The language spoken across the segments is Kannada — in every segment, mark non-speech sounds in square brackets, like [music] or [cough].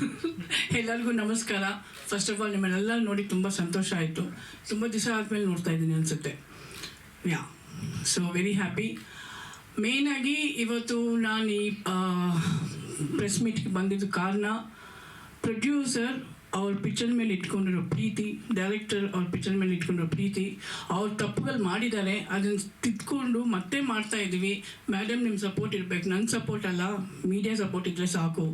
[laughs] ಎಲ್ಲರಿಗೂ ನಮಸ್ಕಾರ. ಫಸ್ಟ್ ಆಫ್ ಆಲ್ ನಿಮ್ಮನ್ನೆಲ್ಲ ನೋಡಿ ತುಂಬ ಸಂತೋಷ ಆಯಿತು. ತುಂಬ ದಿವಸ ಆದಮೇಲೆ ನೋಡ್ತಾ ಇದ್ದೀನಿ ಅನಿಸುತ್ತೆ. ಯಾ ಸೊ ವೆರಿ ಹ್ಯಾಪಿ ಮೇಯ್ನಾಗಿ ಇವತ್ತು ನಾನು ಈ ಪ್ರೆಸ್ ಮೀಟಿಗೆ ಬಂದಿದ್ದು ಕಾರಣ ಪ್ರೊಡ್ಯೂಸರ್ ಅವ್ರ ಪಿಕ್ಚರ್ ಮೇಲೆ ಇಟ್ಕೊಂಡಿರೋ ಪ್ರೀತಿ ಡೈರೆಕ್ಟರ್ ಅವ್ರ ಪಿಕ್ಚರ್ ಮೇಲೆ ಇಟ್ಕೊಂಡಿರೋ ಪ್ರೀತಿ, ಅವ್ರು ತಪ್ಪುಗಳು ಮಾಡಿದ್ದಾರೆ. ಅದನ್ನು ತಿದ್ಕೊಂಡು ಮತ್ತೆ ಮಾಡ್ತಾ ಇದ್ದೀವಿ ಮೇಡಮ್ ನಿಮ್ಮ ಸಪೋರ್ಟ್ ಇರಬೇಕು. ನನ್ನ ಸಪೋರ್ಟ್ ಅಲ್ಲ. ಮೀಡಿಯಾ ಸಪೋರ್ಟ್ ಇದ್ದರೆ ಸಾಕು.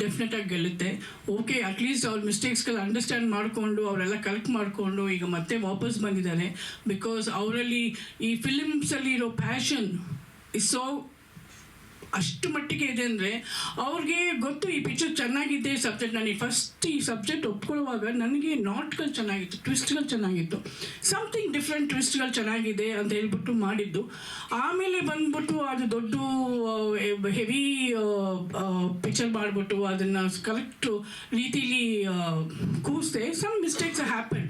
ಡೆಫಿನೆಟಾಗಿ ಗೆಲ್ಲುತ್ತೆ. ಓಕೆ ಅಟ್ಲೀಸ್ಟ್ ಅವ್ರ ಮಿಸ್ಟೇಕ್ಸ್ಗಳು ಅಂಡರ್ಸ್ಟ್ಯಾಂಡ್ ಮಾಡಿಕೊಂಡು, ಅವರೆಲ್ಲ ಕಲೆಕ್ಟ್ ಮಾಡಿಕೊಂಡು ಈಗ ಮತ್ತೆ ವಾಪಸ್ ಬಂದಿದ್ದಾರೆ. ಬಿಕಾಸ್ ಅವರಲ್ಲಿ ಈ ಫಿಲಿಮ್ಸಲ್ಲಿ ಇರೋ ಪ್ಯಾಷನ್ ಇಸ್ ಸೋ ಅಷ್ಟು ಮಟ್ಟಿಗೆ ಇದೆ ಅಂದರೆ ಅವ್ರಿಗೆ ಗೊತ್ತು ಈ ಪಿಕ್ಚರ್ ಚೆನ್ನಾಗಿದೆ ಸಬ್ಜೆಕ್ಟ್ ನನಗೆ ಫಸ್ಟ್ ಈ ಸಬ್ಜೆಕ್ಟ್ ಒಪ್ಕೊಳ್ಳುವಾಗ ನನಗೆ ನಾಟ್ಗಳು ಚೆನ್ನಾಗಿತ್ತು ಟ್ವಿಸ್ಟ್ಗಳು ಚೆನ್ನಾಗಿತ್ತು. ಸಮಥಿಂಗ್ ಡಿಫ್ರೆಂಟ್ ಟ್ವಿಸ್ಟ್ಗಳು ಚೆನ್ನಾಗಿದೆ ಅಂತ ಹೇಳ್ಬಿಟ್ಟು ಮಾಡಿದ್ದು. ಆಮೇಲೆ ಬಂದ್ಬಿಟ್ಟು ಅದು ದೊಡ್ಡ ಹೆವಿ ಪಿಕ್ಚರ್ ಮಾಡಿಬಿಟ್ಟು ಅದನ್ನು ಕರೆಕ್ಟ್ ರೀತಿಲಿ ಕೂರಿಸ್ದೆ ಸಮ್ ಮಿಸ್ಟೇಕ್ಸ್ ಹ್ಯಾಪನ್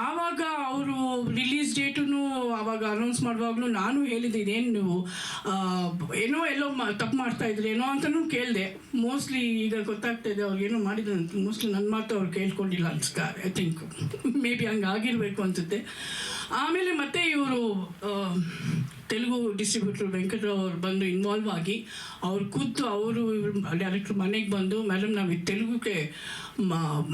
ಆವಾಗ ಅವರು ರಿಲೀಸ್ ಡೇಟನ್ನು ಆವಾಗ ಅನೌನ್ಸ್ ಮಾಡುವಾಗಲೂ ನಾನು ಹೇಳಿದ್ದೆ ಇದೇನು ನೀವು ಏನೋ ಎಲ್ಲೋ ತಪ್ಪು ಮಾಡ್ತಾ ಇದ್ರಿ, ಏನೋ ಅಂತಲೂ ಕೇಳಿದೆ. ಮೋಸ್ಟ್ಲಿ ಈಗ ಗೊತ್ತಾಗ್ತಾ ಇದೆ ಅವ್ರು ಏನೋ ಮಾಡಿದ್ರು ಅಂತ ಮೋಸ್ಟ್ಲಿ ನನ್ನ ಮಾತು ಅವ್ರು ಕೇಳ್ಕೊಂಡಿಲ್ಲ ಅನ್ಸ್ತಾ ಐ ಥಿಂಕ್ ಮೇ ಬಿ ಹಂಗೆ ಆಗಿರಬೇಕು ಅನಿಸುತ್ತೆ. ಆಮೇಲೆ ಮತ್ತೆ ಇವರು ತೆಲುಗು ಡಿಸ್ಟ್ರಿಬ್ಯೂಟರ್ ವೆಂಕಟರಾವ್ ಅವರು ಬಂದು ಇನ್ವಾಲ್ವ್ ಆಗಿ ಅವ್ರು ಕೂತು ಅವರು ಡೈರೆಕ್ಟ್ರ್ ಮನೆಗೆ ಬಂದು ಮೇಡಮ್ ನಾವು ಇದು ತೆಲುಗುಗೆ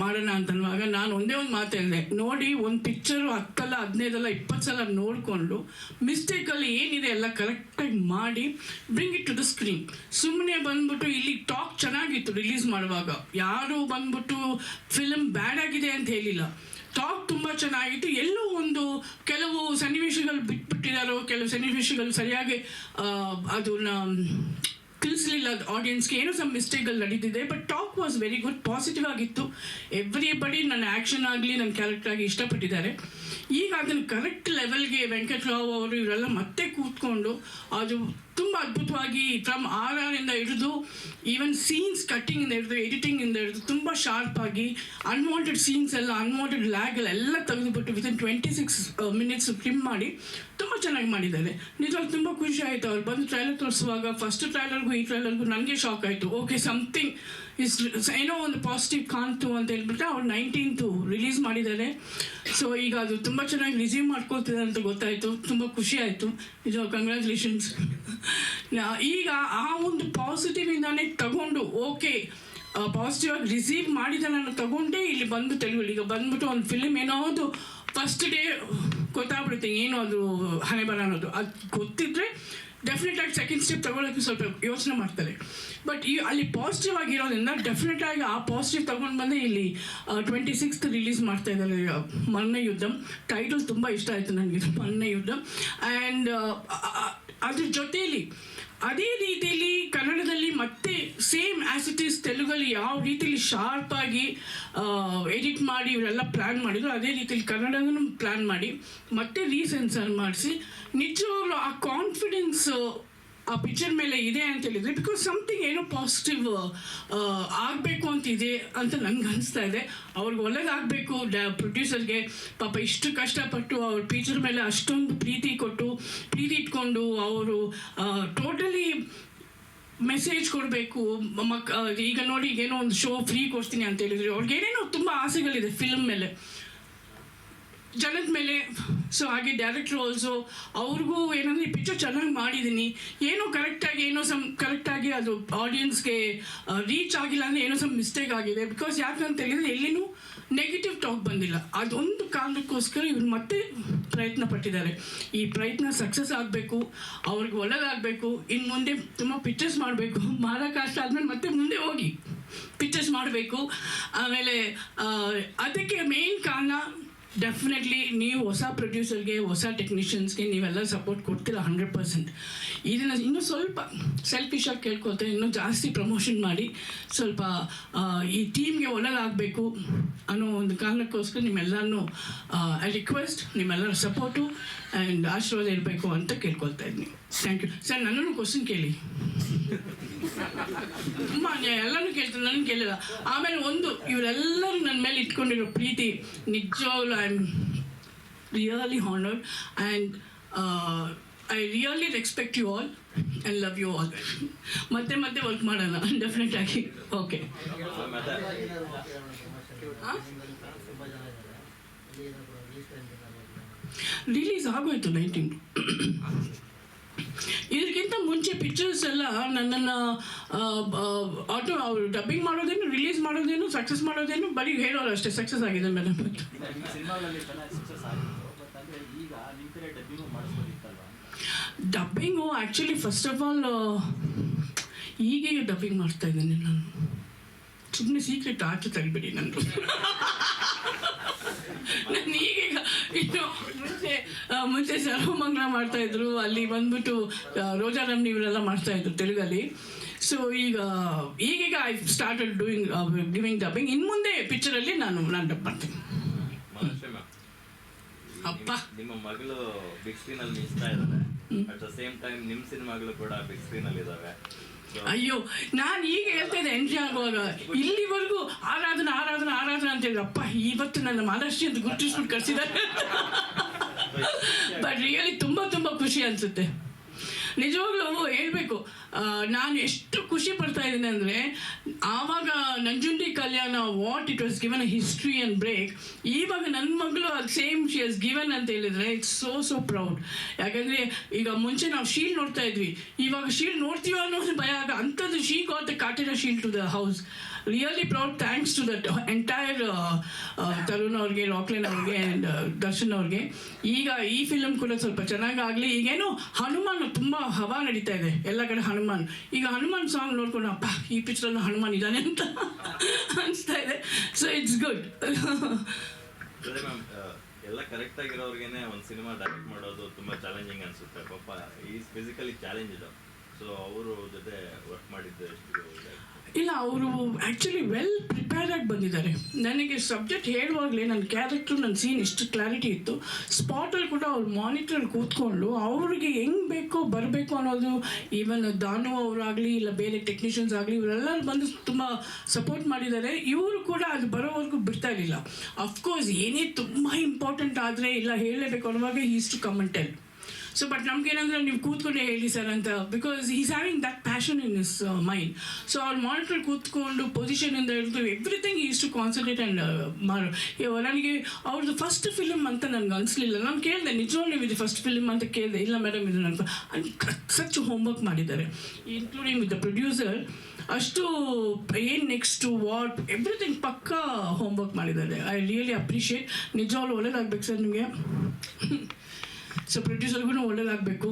ಮಾಡೋಣ ಅಂತನ್ನುವಾಗ ನಾನು ಒಂದೇ ಒಂದು ಮಾತು ಹೇಳಿದೆ, ನೋಡಿ, ಒಂದು ಪಿಕ್ಚರು ಹತ್ತಲ್ಲ, ಹದಿನೈದಲ್ಲ, ಇಪ್ಪತ್ತು ಸಲ ನೋಡಿಕೊಂಡು ಮಿಸ್ಟೇಕಲ್ಲಿ ಏನಿದೆ ಎಲ್ಲ ಕರೆಕ್ಟಾಗಿ ಮಾಡಿ bring it to the screen ಸುಮ್ಮನೆ ಬಂದ್ಬಿಟ್ಟು ಇಲ್ಲಿ ಟಾಕ್ ಚೆನ್ನಾಗಿತ್ತು ರಿಲೀಸ್ ಮಾಡುವಾಗ. ಯಾರು ಬಂದ್ಬಿಟ್ಟು ಫಿಲಮ್ ಬ್ಯಾಡ್ ಆಗಿದೆ ಅಂತ ಹೇಳಿಲ್ಲ. ಟಾಕ್ ತುಂಬ ಚೆನ್ನಾಗಿತ್ತು. ಎಲ್ಲೋ ಒಂದು ಕೆಲವು ಸನ್ನಿವೇಶಗಳು ಬಿಟ್ಬಿಟ್ಟಿದಾರೋ, ಕೆಲವು ಸನ್ನಿವೇಶಗಳು ಸರಿಯಾಗಿ ಅದನ್ನ ತಿಳಿಸ್ಲಿಲ್ಲ ಆಡಿಯನ್ಸ್ಗೆ ಏನೋ ಸಮ್ ಮಿಸ್ಟೇಕ್ಗಳು ನಡೀತಿದೆ but talk was very good positive ಆಗಿತ್ತು. ಎವ್ರಿ ಬಡಿ ನನ್ನ ಆ್ಯಕ್ಷನ್ ಆಗಲಿ, ನನ್ನ ಕ್ಯಾರೆಕ್ಟರ್ ಆಗಿ ಇಷ್ಟಪಟ್ಟಿದ್ದಾರೆ. ಈಗ ಅದನ್ನು ಕರೆಕ್ಟ್ ಲೆವೆಲ್ಗೆ ವೆಂಕಟರಾವ್ ಅವರು ಇವರೆಲ್ಲ ಮತ್ತೆ ಕೂತ್ಕೊಂಡು, ಅದು ತುಂಬ ಅದ್ಭುತವಾಗಿ ಫ್ರಮ್ ಆರ್ ಆರ್ ಇಂದ ಹಿಡಿದು ಈವನ್ ಸೀನ್ಸ್ ಕಟ್ಟಿಂಗಿಂದ ಹಿಡಿದು ಎಡಿಟಿಂಗಿಂದ ಹಿಡಿದು ತುಂಬ ಶಾರ್ಪ್ ಆಗಿ ಅನ್ವಾಂಟೆಡ್ ಸೀನ್ಸ್ ಎಲ್ಲ ಅನ್ವಾಂಟೆಡ್ ಲ್ಯಾಗ್ ಎಲ್ಲ ತೆಗೆದುಬಿಟ್ಟು within twenty six minutes trim ಮಾಡಿ ತುಂಬ ಚೆನ್ನಾಗಿ ಮಾಡಿದ್ದಾರೆ. ನಿಜವಾಗಿ ತುಂಬ ಖುಷಿ ಆಯಿತು ಅವ್ರು ಬಂದು ಟ್ರೈಲರ್ ತೋರಿಸುವಾಗ. ಫಸ್ಟ್ ಟ್ರೈಲರ್ಗೂ ಈ ಟ್ರೈಲರ್ಗೂ ನನಗೆ ಶಾಕ್ ಆಯಿತು. ಓಕೆ ಸಮಥಿಂಗ್ ಇಸ್ ಏನೋ ಒಂದು ಪಾಸಿಟಿವ್ ಕಾಣ್ತು ಅಂತ ಹೇಳ್ಬಿಟ್ಟು ಅವ್ರು ನೈನ್ಟೀನ್ತು ರಿಲೀಸ್ ಮಾಡಿದ್ದಾರೆ. ಸೊ ಈಗ ಅದು ತುಂಬ ಚೆನ್ನಾಗಿ ರಿಸೀವ್ ಮಾಡ್ಕೊಳ್ತಿದ್ದಾರೆ ಅಂತ ಗೊತ್ತಾಯಿತು. ತುಂಬ ಖುಷಿ ಆಯಿತು. ನಿಜ ಕಂಗ್ರ್ಯಾಚುಲೇಷನ್ಸ್ ಈಗ ಆ ಒಂದು ಪಾಸಿಟಿವ್ ಇಂದಾನೆ ತಗೊಂಡು ಓಕೆ ಪಾಸಿಟಿವ್ ಆಗಿ ರಿಸೀವ್ ಮಾಡಿದ ನಾನು ತಗೊಂಡೇ ಇಲ್ಲಿ ಬಂದು ತೆಲುಗು ಈಗ ಬಂದ್ಬಿಟ್ಟು ಒಂದು ಫಿಲ್ಮ್ ಏನೋ ಅದು ಫಸ್ಟ್ ಡೇ ಗೊತ್ತಾಗ್ಬಿಡುತ್ತೆ ಏನು ಅದು ಹಣೆ ಬರ ಅನ್ನೋದು. ಅದು ಗೊತ್ತಿದ್ರೆ ಡೆಫಿನೆಟ್ ಆಗಿ ಸೆಕೆಂಡ್ ಸ್ಟೆಪ್ ತಗೊಳ್ಳೋಕ್ಕೆ ಸ್ವಲ್ಪ ಯೋಚನೆ ಮಾಡ್ತಾರೆ. ಬಟ್ ಈ ಅಲ್ಲಿ ಪಾಸಿಟಿವ್ ಆಗಿರೋದ್ರಿಂದ ಡೆಫಿನೆಟ್ ಆಗಿ ಆ ಪಾಸಿಟಿವ್ ತಗೊಂಡು ಬಂದು ಇಲ್ಲಿ ಟ್ವೆಂಟಿ ಸಿಕ್ಸ್ತ್ ರಿಲೀಸ್ ಮಾಡ್ತಾ ಇದ್ದಾರೆ ಮನ್ನ ಯುದ್ಧಂ. ಟೈಟಲ್ ತುಂಬ ಇಷ್ಟ ಆಯಿತು ನನಗೆ ಮನ್ನ ಯುದ್ಧ. ಆ್ಯಂಡ್ ಅದ್ರ ಜೊತೆಯಲ್ಲಿ ಅದೇ ರೀತಿಯಲ್ಲಿ ಕನ್ನಡದಲ್ಲಿ ಮತ್ತೆ ಸೇಮ್ ಆಸ್ ಇಟ್ ಈಸ್ ತೆಲುಗಲ್ಲಿ ಯಾವ ರೀತಿಯಲ್ಲಿ ಶಾರ್ಪ್ ಆಗಿ ಎಡಿಟ್ ಮಾಡಿ ಇವರೆಲ್ಲ ಪ್ಲ್ಯಾನ್ ಮಾಡಿದ್ರು, ಅದೇ ರೀತಿಯಲ್ಲಿ ಕನ್ನಡನೂ ಪ್ಲ್ಯಾನ್ ಮಾಡಿ, ಮತ್ತೆ ರೀಸೆನ್ಸರ್ ಮಾಡಿಸಿ, ನಿಜವಾಗ್ಲೂ ಆ ಕಾನ್ಫಿಡೆನ್ಸ್ ಆ ಪಿಕ್ಚರ್ ಮೇಲೆ ಇದೆ ಅಂತ ಹೇಳಿದ್ರೆ ಬಿಕಾಸ್ ಸಮಥಿಂಗ್ ಏನೋ ಪಾಸಿಟಿವ್ ಆಗಬೇಕು ಅಂತ ಇದೆ ಅಂತ ನನಗೆ ಅನಿಸ್ತಾ ಇದೆ. ಅವ್ರಿಗೆ ಒಳ್ಳೇದಾಗಬೇಕು, ಡ ಪ್ರೊಡ್ಯೂಸರ್ಗೆ ಪಾಪ ಇಷ್ಟು ಕಷ್ಟಪಟ್ಟು ಅವ್ರ ಪಿಕ್ಚರ್ ಮೇಲೆ ಅಷ್ಟೊಂದು ಪ್ರೀತಿ ಕೊಟ್ಟು, ಪ್ರೀತಿ ಇಟ್ಕೊಂಡು ಅವರು ಟೋಟಲಿ ಮೆಸೇಜ್ ಕೊಡಬೇಕು. ಮಕ್ ಈಗ ನೋಡಿ, ಏನೋ ಒಂದು ಶೋ ಫ್ರೀ ಕೊಡ್ತೀನಿ ಅಂತ ಹೇಳಿದ್ರು, ಅವ್ರಿಗೆ ಏನೇನೋ ತುಂಬ ಆಸೆಗಳಿದೆ ಫಿಲ್ಮ್ ಮೇಲೆ. ಜನದ ಮೇಲೆ ಸೊ ಹಾಗೆ ಡೈರೆಕ್ಟ್ರು ಆಲ್ಸೋ ಅವ್ರಿಗೂ ಏನಂದರೆ ಈ ಪಿಕ್ಚರ್ ಚೆನ್ನಾಗಿ ಮಾಡಿದ್ದೀನಿ ಏನೋ ಕರೆಕ್ಟಾಗಿ ಏನೋ ಸಮ್ ಕರೆಕ್ಟಾಗಿ ಅದು ಆಡಿಯನ್ಸ್ಗೆ ರೀಚ್ ಆಗಿಲ್ಲ ಅಂದರೆ ಏನೋ ಸಮ್ ಮಿಸ್ಟೇಕ್ ಆಗಿದೆ. ಬಿಕಾಸ್ ಯಾಕಂತ ಹೇಳಿದ್ರೆ ಎಲ್ಲಿನೂ ನೆಗೆಟಿವ್ ಟಾಕ್ ಬಂದಿಲ್ಲ. ಅದೊಂದು ಕಾರಣಕ್ಕೋಸ್ಕರ ಇವ್ರು ಮತ್ತೆ ಪ್ರಯತ್ನ ಪಟ್ಟಿದ್ದಾರೆ. ಈ ಪ್ರಯತ್ನ ಸಕ್ಸಸ್ ಆಗಬೇಕು, ಅವ್ರಿಗೆ ಒಳ್ಳೇದಾಗಬೇಕು ಇನ್ನು ಮುಂದೆ ತುಂಬ ಪಿಕ್ಚರ್ಸ್ ಮಾಡಬೇಕು. [laughs] ಮಾಡೋಕ್ಕಾಷ್ಟ ಆದಮೇಲೆ ಮತ್ತೆ ಮುಂದೆ ಹೋಗಿ ಪಿಕ್ಚರ್ಸ್ ಮಾಡಬೇಕು. ಆಮೇಲೆ ಅದಕ್ಕೆ ಮೇನ್ ಕಾರಣ ಡೆಫಿನೆಟ್ಲಿ ನೀವು ಹೊಸ ಪ್ರೊಡ್ಯೂಸರ್ಗೆ ಹೊಸ ಟೆಕ್ನಿಷಿಯನ್ಸ್ಗೆ ನೀವೆಲ್ಲ ಸಪೋರ್ಟ್ ಕೊಡ್ತೀರಾ ಹಂಡ್ರೆಡ್ ಪರ್ಸೆಂಟ್ ಇದನ್ನು ಇನ್ನೂ ಸ್ವಲ್ಪ ಸೆಲ್ಫಿಶಾಗಿ ಕೇಳ್ಕೊಳ್ತಾರೆ ಇನ್ನೂ ಜಾಸ್ತಿ ಪ್ರಮೋಷನ್ ಮಾಡಿ ಸ್ವಲ್ಪ ಈ ಟೀಮ್ಗೆ ಒಳ್ಳೆದಾಗಬೇಕು ಅನ್ನೋ ಒಂದು ಕಾರಣಕ್ಕೋಸ್ಕರ ನಿಮ್ಮೆಲ್ಲರನ್ನೂ ಐ ರಿಕ್ವೆಸ್ಟ್ ನಿಮ್ಮೆಲ್ಲರ ಸಪೋರ್ಟು ಆ್ಯಂಡ್ ಆಶೀರ್ವಾದ ಇರಬೇಕು ಅಂತ ಕೇಳ್ಕೊಳ್ತಾ ಇದ್ದೀನಿ. ಥ್ಯಾಂಕ್ ಯು ಸರ್ ನನ್ನನ್ನು ಕ್ವಶನ್ ಕೇಳಿ. ತುಂಬ ಎಲ್ಲನೂ ಕೇಳ್ತಾರೆ ನನಗೆ ಕೇಳಿಲ್ಲ. ಆಮೇಲೆ ಒಂದು, ಇವರೆಲ್ಲರೂ ನನ್ನ ಮೇಲೆ ಇಟ್ಕೊಂಡಿರೋ ಪ್ರೀತಿ ನಿಜವಾಗ್ಲೂ I am really honoured and I really respect you all I love you all ಮತ್ತೆ ಮತ್ತೆ ವರ್ಕ್ ಮಾಡೋಣ ಡೆಫಿನೆಟ್ ಆಗಿ ಓಕೆ ರಿಲೀಸ್ ಆಗೋಯ್ತು ನೈನ್ಟೀನ್ ಇದಕ್ಕಿಂತ ಮುಂಚೆ ಪಿಕ್ಚರ್ಸ್ ಎಲ್ಲ ನನ್ನನ್ನು ಆಟೋ ಅವ್ರು ಡಬ್ಬಿಂಗ್ ಮಾಡೋದೇನು ರಿಲೀಸ್ ಮಾಡೋದೇನು ಸಕ್ಸಸ್ ಮಾಡೋದೇನು ಬರೀ ಹೇಳೋರು ಅಷ್ಟೇ. ಸಕ್ಸಸ್ ಆಗಿದೆ madam dubbing actually first of all ಈಗೀಗ ಡಬ್ಬಿಂಗ್ ಮಾಡ್ತಾ ಇದ್ದೀನಿ ನಾನು. ಸುಮ್ಮನೆ ಸೀಕ್ರೆಟ್ ಆಚೆ ತೆಗಿಬಿಡಿ ನಂದು. [laughs] ನಾನು ಈಗೀಗ ಇನ್ನು ಮುಂಚೆ ಸರ್ವಮಂಗಲ ಮಾಡ್ತಾ ಇದ್ರು. ಅಲ್ಲಿ ಬಂದ್ಬಿಟ್ಟು ರೋಜಾ ರೋಜಾರಾಮ್ ಇವರೆಲ್ಲ ಮಾಡ್ತಾ ಇದ್ರು ತೆಲುಗಲ್ಲಿ. ಸೊ ಈಗ ಈಗೀಗ I started doing giving dubbing in ಮುಂದೆ ಪಿಕ್ಚರಲ್ಲಿ ನಾನು ನಾನು ಡಬ್ ಮಾಡ್ತೀನಿ. ಅಪ್ಪ. ನಿಮ್ಮ ಮಗಳು ಬಿಗ್ ಸ್ಕ್ರೀನ್ ಅಲ್ಲಿ ಇದ್ದಾರೆ ಅಟ್ ದ ಸೇಮ್ ಟೈಮ್ ನಿಮ್ಮ ಸಿನಿಮಾಗಳು ಕೂಡ ಬಿಗ್ ಸ್ಕ್ರೀನ್ ಅಲ್ಲಿ ಇದಾವೆ. ಅಯ್ಯೋ ನಾನು ಈಗ ಹೇಳ್ತಾ ಇದ್ದೆ ಎಂಟ್ರಿ ಆಗುವಾಗ ಇಲ್ಲಿವರೆಗೂ ಆರಾಧನಾ ಆರಾಧನಾ ಆರಾಧನಾ ಅಂತ ಹೇಳಿದ್ರು. ಅಪ್ಪ ಇವತ್ತು ನನ್ನ ಮಹಾರಾಷ್ಟ್ರಿ ಅಂತ ಗುರುತಿಸ್ಬಿಟ್ಟು ಕಳಿಸಿದ್ದಾರೆ ಬಟ್ ರಿಯಲಿ ತುಂಬಾ ತುಂಬಾ ಖುಷಿ ಅನಿಸುತ್ತೆ. ನಿಜವಾಗ್ಲೂ ಹೇಳಬೇಕು. ನಾನು ಎಷ್ಟು ಖುಷಿ ಪಡ್ತಾ ಇದ್ದೀನಿ ಅಂದರೆ, ಆವಾಗ Nanjundi Kalyana what it was given a history and break ಇವಾಗ ನನ್ನ ಮಗಳು ಅದು ಸೇಮ್ ಶಿ ಹಸ್ ಗಿವನ್ ಅಂತ ಹೇಳಿದರೆ ಇಟ್ಸ್ ಸೋ ಸೋ ಪ್ರೌಡ್ ಯಾಕಂದರೆ ಈಗ ಮುಂಚೆ ನಾವು ಶೀಲ್ ನೋಡ್ತಾ ಇದ್ವಿ. ಇವಾಗ ಶೀಲ್ ನೋಡ್ತೀವೋ ಅನ್ನೋದು ಭಯ ಆಗ ಅಂಥದ್ದು she got the shield to the house really proud thanks to that entire Tarun ಅವ್ರಿಗೆ ರಾಕ್ಲೈನ್ ಅವ್ರಿಗೆ ಆ್ಯಂಡ್ ದರ್ಶನ್ ಅವ್ರಿಗೆ. ಈಗ ಈ ಫಿಲಮ್ ಕೂಡ ಸ್ವಲ್ಪ ಚೆನ್ನಾಗಾಗಲಿ. ಈಗೇನು ಹನುಮಾನ್ ತುಂಬ ಹವಾ ನಡೀತಾ ಇದೆ. ಎಲ್ಲ ಕಡೆ ಹನುಮಾನ್. ಈಗ ಹನುಮಾನ್ ಸಾಂಗ್ ನೋಡ್ಕೊಂಡು, ಅಪ್ಪ, ಈ ಪಿಕ್ಚರಲ್ಲಿ ಹನುಮಾನ್ ಇದ್ದಾನೆ ಅಂತ ಅನಿಸ್ತಾ ಇದೆ. ಸೊ ಇಟ್ಸ್ ಗುಡ್ ಎಲ್ಲ ಕರೆಕ್ಟ್ ಆಗಿರೋರ್ಗೆನೆ ಒಂದು ಸಿನಿಮಾ ಡೈರೆಕ್ಟ್ ಮಾಡೋದು ತುಂಬಾ ಚಾಲೆಂಜಿಂಗ್ ಅನ್ಸುತ್ತೆ. ಪಾಪ ಈಸ್ ಫಿಸಿಕಲಿ ಚಾಲೆಂಜ್ ಇದು. ಇಲ್ಲ, ಅವರು ಆ್ಯಕ್ಚುಲಿ ವೆಲ್ ಪ್ರಿಪೇರ್ ಆಗಿ ಬಂದಿದ್ದಾರೆ. ನನಗೆ ಸಬ್ಜೆಕ್ಟ್ ಹೇಳುವಾಗಲೇ ನನ್ನ ಕ್ಯಾರೆಕ್ಟರ್ ನನ್ನ ಸೀನ್ ಎಷ್ಟು ಕ್ಲಾರಿಟಿ ಇತ್ತು. ಸ್ಪಾಟಲ್ಲಿ ಕೂಡ ಅವ್ರು ಮಾನಿಟ್ರಲ್ಲಿ ಕೂತ್ಕೊಂಡು ಅವ್ರಿಗೆ ಹೆಂಗೆ ಬೇಕೋ, ಬರಬೇಕು ಅನ್ನೋದು ಈವನ್ ದಾನು ಅವರಾಗಲಿ, ಇಲ್ಲ ಬೇರೆ ಟೆಕ್ನಿಷಿಯನ್ಸ್ ಆಗಲಿ, ಇವರೆಲ್ಲರೂ ಬಂದು ತುಂಬ ಸಪೋರ್ಟ್ ಮಾಡಿದ್ದಾರೆ. ಇವರು ಕೂಡ ಅದು ಬರೋವರೆಗೂ ಬಿಡ್ತಾ ಇರಲಿಲ್ಲ. ಅಫ್ಕೋರ್ಸ್ ಏನೇ ತುಂಬ ಇಂಪಾರ್ಟೆಂಟ್ ಆದರೆ, ಇಲ್ಲ ಹೇಳಲೇಬೇಕು ಅನ್ನುವಾಗ ಈಸ್ ಟು ಕಮೆಂಟೆಲ್ ಸೊ ಬಟ್ ನಮ್ಗೇನಂದ್ರೆ ನೀವು ಕೂತ್ಕೊಂಡೆ ಹೇಳಿ ಸರ್ ಅಂತ because is having that passion in his mind so ಅವ್ರು ಮಾನಿಟರ್ ಕೂತ್ಕೊಂಡು ಪೊಸಿಷನಿಂದ ಹಿಡಿದು everything is to concentrate and ಮಾಡು. ನನಗೆ ಅವ್ರದ್ದು ಫಸ್ಟ್ ಫಿಲ್ಮ್ ಅಂತ ನನಗೆ ಅನಿಸ್ಲಿಲ್ಲ. ನಾನು ಕೇಳಿದೆ, ನಿಜವಾಗ್ಲೂ ಇದು ಫಸ್ಟ್ ಫಿಲ್ಮ್ ಅಂತ ಕೇಳಿದೆ. ಇಲ್ಲ ಮೇಡಮ್ ಇದು ನನಗೆ ಸಚ್ ಹೋಮ್ವರ್ಕ್ ಮಾಡಿದ್ದಾರೆ. ಇನ್ಕ್ಲೂಡಿಂಗ್ ವಿತ್ ದ ಪ್ರೊಡ್ಯೂಸರ್ ಅಷ್ಟು, ಏನು ನೆಕ್ಸ್ಟು ವಾಟ್ ಎವ್ರಿಥಿಂಗ್ ಪಕ್ಕಾ ಹೋಮ್ವರ್ಕ್ ಮಾಡಿದ್ದಾರೆ. ಐ ರಿಯಲಿ ಅಪ್ರಿಷಿಯೇಟ್ ನಿಜವಾಗ್ಲೂ ಒಳ್ಳೇದಾಗ್ಬೇಕು ಸರ್ ನಿಮಗೆ. ಸೊ ಪ್ರೊಡ್ಯೂಸರ್ಗೂ ಒಳ್ಳೇದಾಗಬೇಕು